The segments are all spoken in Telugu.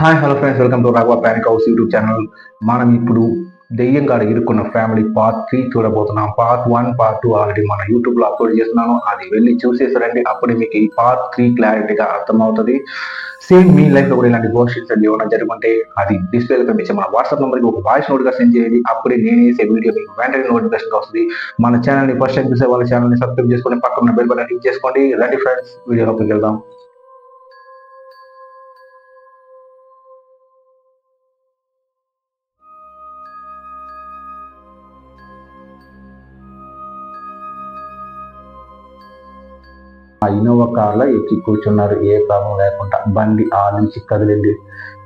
Hi hello friends welcome to Raghava panic house YouTube channel మనం ఇప్పుడు దెయ్యం కాడ ఇరుక్కున్న ఫ్యామిలీ పార్ట్ త్రీ చూడబోతున్నాం. Part one part two already మన యూట్యూబ్లో అప్లోడ్ చేస్తున్నాను. అది వెళ్ళి చూసేసారండి. అప్పుడు మీకు ఈ పార్ట్ త్రీ క్లారిటీగా అర్థమవుతుంది. సేమ్ మీ లైఫ్లో కూడా ఇలాంటి గోషన్స్ అండి ఏమైనా జరుగుంటే అది డిస్ప్లే లో కనిపించే మన వాట్సాప్ నెంబర్కి ఒక వాయిస్ నోట్గా సెండ్ చేయండి. అప్పుడే నేను వేసే వీడియో మీకు వెంటనే నోటిఫికేషన్ వస్తుంది. మన ఛానల్ని ఫస్ట్ టైం చూసే వాళ్ళ ఛానల్ని సబ్స్క్రైబ్ చేసుకొని పక్కన బెల్ బటన్ క్లిక్ చేసుకోండి. రండి ఫ్రెండ్స్ వీడియోలోకి వెళ్దాం. ఆ ఇన్నోవా కార్లో ఎక్కి కూర్చున్నారు. ఏ ప్రాబ్లం లేకుండా బండి ఆ నుంచి కదిలింది.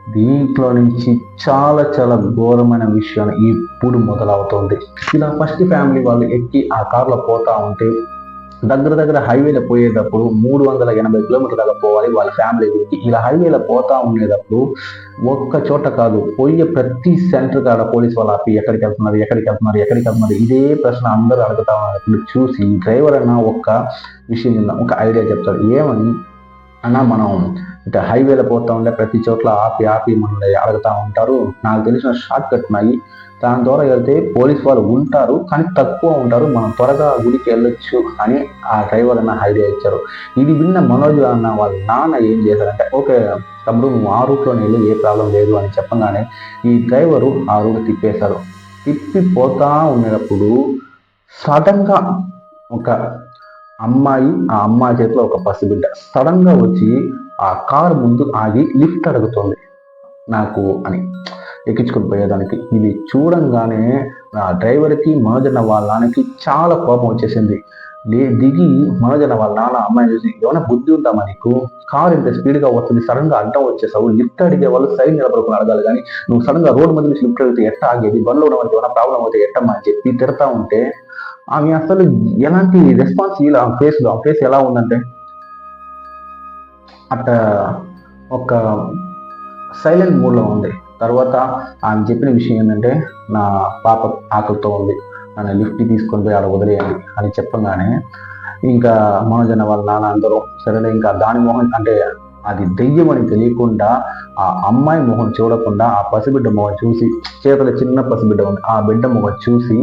దీంట్లో నుంచి చాలా చాలా ఘోరమైన విషయం ఇప్పుడు మొదలవుతుంది. ఇలా ఫస్ట్ ఫ్యామిలీ వాళ్ళు ఎక్కి ఆ కార్లో పోతా ఉంటే దగ్గర దగ్గర హైవేలో పోయేటప్పుడు మూడు వందల ఎనభై కిలోమీటర్ల దాకా పోవాలి వాళ్ళ ఫ్యామిలీ గురించి. ఇలా హైవేలో పోతా ఉండేటప్పుడు ఒక్క చోట కాదు పోయే ప్రతి సెంటర్ కాడ పోలీస్ వాళ్ళు ఆపి ఎక్కడికి వెళ్తున్నారు ఎక్కడికి వెళ్తున్నారు ఎక్కడికి వెళ్తున్నారు ఇదే ప్రశ్న అందరూ అడుగుతా ఉన్నప్పుడు చూసి డ్రైవర్ అన్న ఒక్క విషయం విందాం ఒక ఐడియా చెప్తాడు. ఏమని? అన్న మనం ఇట్లా హైవేలో పోతా ఉండే ప్రతి చోట్ల ఆపి ఆపి మనల్ని అడుగుతా ఉంటారు. నాకు తెలిసిన షార్ట్ కట్ నాయి దాని ద్వారా వెళ్తే పోలీస్ వాళ్ళు ఉంటారు కానీ తక్కువ ఉంటారు మనం త్వరగా గుడికి వెళ్ళొచ్చు అని ఆ డ్రైవర్ అన్న ఐడియా ఇచ్చారు. ఇది విన్న మనోజ్ అన్న వాళ్ళ నాన్న ఏం చేశారంటే ఓకే తమ్ముడు నువ్వు ఆ రూట్లో వెళ్ళు ఏ ప్రాబ్లం లేదు అని చెప్పగానే ఈ డ్రైవరు ఆ రూట్ తిప్పేశారు. తిప్పి పోతా ఉండేటప్పుడు సడన్గా ఒక అమ్మాయి ఆ అమ్మాయి చేతిలో ఒక పసిబిడ్డ సడన్గా వచ్చి ఆ కారు ముందు ఆగి లిఫ్ట్ అడుగుతుంది నాకు అని. ఎక్కించుకొని పోయేదానికి. ఇది చూడంగానే నా డ్రైవర్కి మనోజన్న వాళ్ళ నాన్నకి చాలా కోపం వచ్చేసింది. దిగి మనోజన వాళ్ళ నాన్న అమ్మాయిని చూసి ఏమైనా బుద్ధి ఉందామా నీకు? కారు ఇంత స్పీడ్గా వస్తుంది సడన్గా అడ్డం వచ్చేసావు లిఫ్ట్ అడిగే వాళ్ళు సైడ్ నిలబడుకుని అడగాలి కానీ నువ్వు సడన్గా రోడ్డు రోడ్ మధ్య నుంచి లిఫ్ట్ అడిగితే ఎట్ట ఆగేది? బండ్లో ఉన్న వాళ్ళకి ఏమైనా ప్రాబ్లం అవుతాయి ఎట్టమ్మా? అని చెప్పి తిడతా ఉంటే ఆమె అసలు ఎలాంటి రెస్పాన్స్ ఇలా ఆ ఫేస్లో. ఆ ఫేస్ ఎలా ఉందంటే అట్ట ఒక సైలెంట్ మూడ్లో ఉంది. తర్వాత ఆమె చెప్పిన విషయం ఏంటంటే నా పాప ఆకలితో ఉంది. నన్ను లిఫ్ట్ తీసుకొని పోయి ఆడ వదిలేయండి అని చెప్పగానే ఇంకా మనోజన వాళ్ళ నాన్న అందరూ సరేలే ఇంకా దాని మొహం అంటే అది దెయ్యం అని తెలియకుండా ఆ అమ్మాయి మొహం చూడకుండా ఆ పసిబిడ్డ మొహం చూసి చేతుల చిన్న పసిబిడ్డ ఉంది ఆ బిడ్డ మొహం చూసి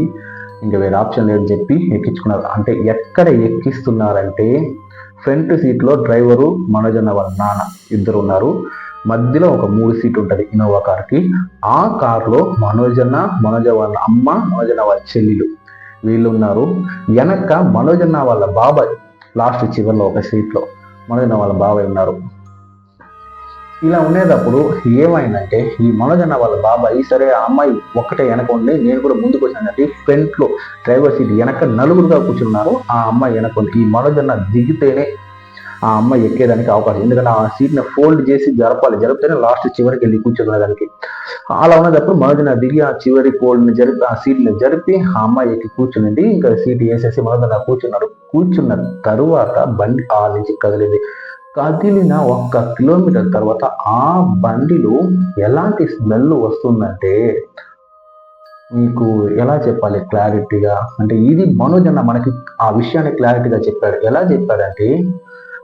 ఇంకా వేరే ఆప్షన్ లేదని చెప్పి ఎక్కించుకున్నారు. అంటే ఎక్కడ ఎక్కిస్తున్నారంటే ఫ్రంట్ సీట్లో డ్రైవరు మనోజన్న వాళ్ళ నాన్న ఇద్దరు ఉన్నారు. మధ్యలో ఒక మూడు సీట్ ఉంటుంది ఇన్నోవా కార్కి ఆ కార్లో మనోజన్న మనోజ వాళ్ళ అమ్మ మనోజన్న వాళ్ళ చెల్లెలు. వీళ్ళు ఉన్నారు. వెనక మనోజన్న వాళ్ళ బాబాయ్ లాస్ట్ చివరిలో ఒక సీట్లో మనోజన్న వాళ్ళ బాబాయ్ ఉన్నారు. ఇలా ఉండేటప్పుడు ఏమైందంటే ఈ మనోజన్న వాళ్ళ బాబాయ్ సరే ఆ అమ్మాయి ఒక్కటే వెనక ఉండి నేను కూడా ముందుకు వచ్చానంటే ఫ్రంట్లో డ్రైవర్ సీట్ వెనక నలుగురుగా కూర్చున్నారు. ఆ అమ్మాయి వెనక ఉంది ఈ మనోజన్న దిగితేనే ఆ అమ్మాయి ఎక్కేదానికి అవకాశం. ఎందుకంటే ఆ సీట్ని ఫోల్డ్ చేసి జరపాలి. జరిపితేనే లాస్ట్ చివరికి వెళ్ళి కూర్చోదానికి అలా ఉన్నప్పుడు మనోజన దిగి ఆ చివరి ఫోల్డ్ని జరిపి ఆ సీట్ని జరిపి ఆ అమ్మాయి ఎక్కి కూర్చునింది ఇంకా సీట్ వేసేసి మనోజన కూర్చున్నాడు. కూర్చున్న తరువాత బండి ఆ నుంచి కదిలింది. కదిలిన ఒక్క కిలోమీటర్ తర్వాత ఆ బండిలో ఎలాంటి స్మెల్ వస్తుందంటే మీకు ఎలా చెప్పాలి క్లారిటీగా? అంటే ఇది మనోజ్ అన్న మనకి ఆ విషయాన్ని క్లారిటీగా చెప్పాడు. ఎలా చెప్పాడంటే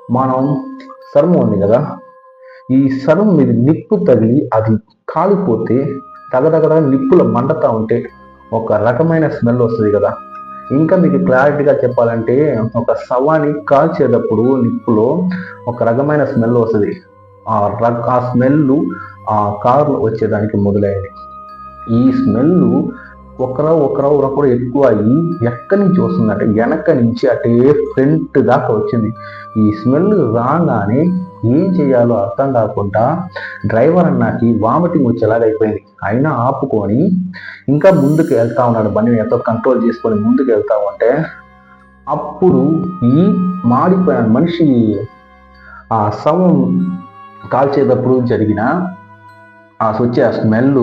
మనం సర్ము ఉంది కదా. ఈ సర్ము మీద నిప్పు తగిలి అది కాలిపోతే తగదగడ నిప్పుల మండతా ఉంటే ఒక రకమైన స్మెల్ వస్తుంది కదా. ఇంకా మీకు క్లారిటీగా చెప్పాలంటే ఒక శవాన్ని కాల్చేటప్పుడు నిప్పులో ఒక రకమైన స్మెల్ వస్తుంది. ఆ రక ఆ స్మెల్ ఆ కారులో వచ్చేదానికి మొదలైంది ఈ స్మెల్ ఒకరో ఒకరో ఒకరు ఎక్కువ అయ్యి ఎక్కడి నుంచి వస్తుందంటే వెనక నుంచి అటే ఫ్రంట్ దాకా వచ్చింది. ఈ స్మెల్ రాగానే ఏం చేయాలో అర్థం కాకుండా డ్రైవర్ అన్నకి వామిటింగ్ వచ్చేలాగా అయిపోయింది. అయినా ఆపుకొని ఇంకా ముందుకు వెళ్తా ఉన్నాడు బండిని ఎంతో కంట్రోల్ చేసుకొని ముందుకు వెళ్తా ఉంటే అప్పుడు ఈ మాడిపోయిన మనిషి ఆ శవం కాల్చేటప్పుడు జరిగిన ఆ వచ్చే ఆ స్మెల్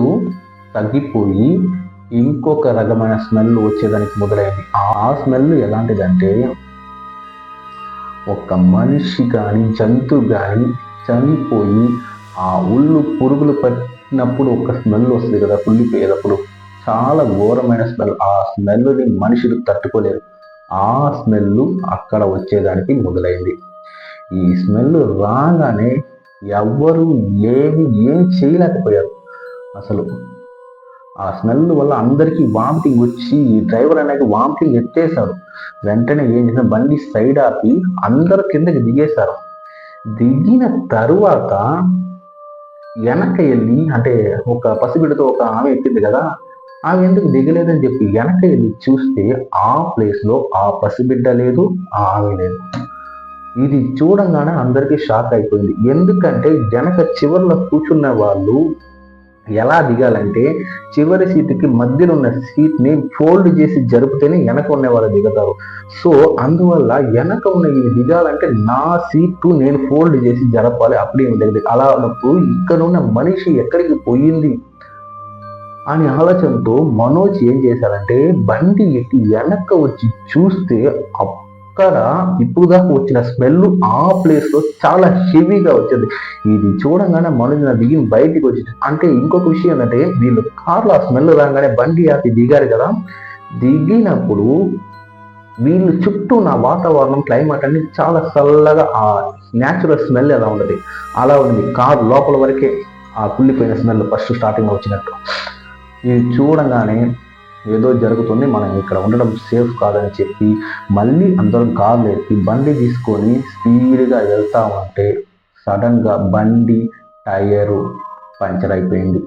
తగ్గిపోయి ఇంకొక రకమైన స్మెల్ వచ్చేదానికి మొదలైంది. ఆ స్మెల్ ఎలాంటిదంటే ఒక మనిషి కానీ జంతువు కానీ చనిపోయి ఆ ఉళ్ళు పురుగులు పట్టినప్పుడు ఒక స్మెల్ వస్తుంది కదా కుళ్ళిపోయేటప్పుడు. చాలా ఘోరమైన స్మెల్. ఆ స్మెల్ని మనుషులు తట్టుకోలేరు. ఆ స్మెల్ అక్కడ వచ్చేదానికి మొదలైంది. ఈ స్మెల్ రాగానే ఎవ్వరు ఏమి ఏం చేయలేకపోయారు. అసలు ఆ స్మెల్ వల్ల అందరికీ వామిటింగ్ వచ్చి ఈ డ్రైవర్ అనేది వామిటింగ్ ఎత్తేసాడు వెంటనే ఏం చేసిన బండి సైడ్ ఆపి అందరు కిందకి దిగేశారు. దిగిన తరువాత వెనక వెళ్ళి అంటే ఒక పసిబిడ్డతో ఒక ఆమె ఎక్కింది కదా ఆమె ఎందుకు దిగలేదని చెప్పి వెనక వెళ్ళి చూస్తే ఆ ప్లేస్లో ఆ పసిబిడ్డ లేదు ఆ ఆమె లేదు. ఇది చూడంగానే అందరికీ షాక్ అయిపోయింది. ఎందుకంటే వెనక చివర్లో కూర్చున్న వాళ్ళు ఎలా దిగాలంటే చివరి సీటుకి మధ్యలో ఉన్న సీట్ని ఫోల్డ్ చేసి జరిపితేనే వెనక ఉన్న వాళ్ళు దిగుతారు. సో అందువల్ల వెనక ఉన్న ఇవి దిగాలంటే నా సీటు నేను ఫోల్డ్ చేసి జరపాలి అప్పుడే దిగదు అలా ఉన్నప్పుడు ఇక్కడ ఉన్న మనిషి ఎక్కడికి పోయింది? అని ఆలోచనతో మనోజ్ ఏం చేశారంటే బండి ఎక్కి వెనక్కి వచ్చి చూస్తే అక్కడ ఇప్పుడు దాకా వచ్చిన స్మెల్ ఆ ప్లేస్లో చాలా హెవీగా వచ్చింది. ఇది చూడంగానే మనుషుల నా బయటికి వచ్చి అంటే ఇంకొక విషయం ఏంటంటే వీళ్ళు కార్లో ఆ స్మెల్ రాగానే బండి ఆపి దిగారు కదా దిగినప్పుడు వీళ్ళు చుట్టూ నా వాతావరణం క్లైమేట్ అన్ని చాలా చల్లగా ఆ న్యాచురల్ స్మెల్ ఎలా ఉండదు అలా ఉంది కారు లోపల వరకే ఆ కుళ్ళిపోయిన స్మెల్ ఫస్ట్ స్టార్టింగ్ వచ్చినట్టు. ఇది చూడంగానే ఏదో జరుగుతుంది మనం ఇక్కడ ఉండడం సేఫ్ కాదని చెప్పి మళ్ళీ అందరం కార్లు ఎక్కి బండి తీసుకొని స్పీడ్గా వెళ్తా ఉంటే సడన్గా బండి టైరు పంచర్ అయిపోయింది.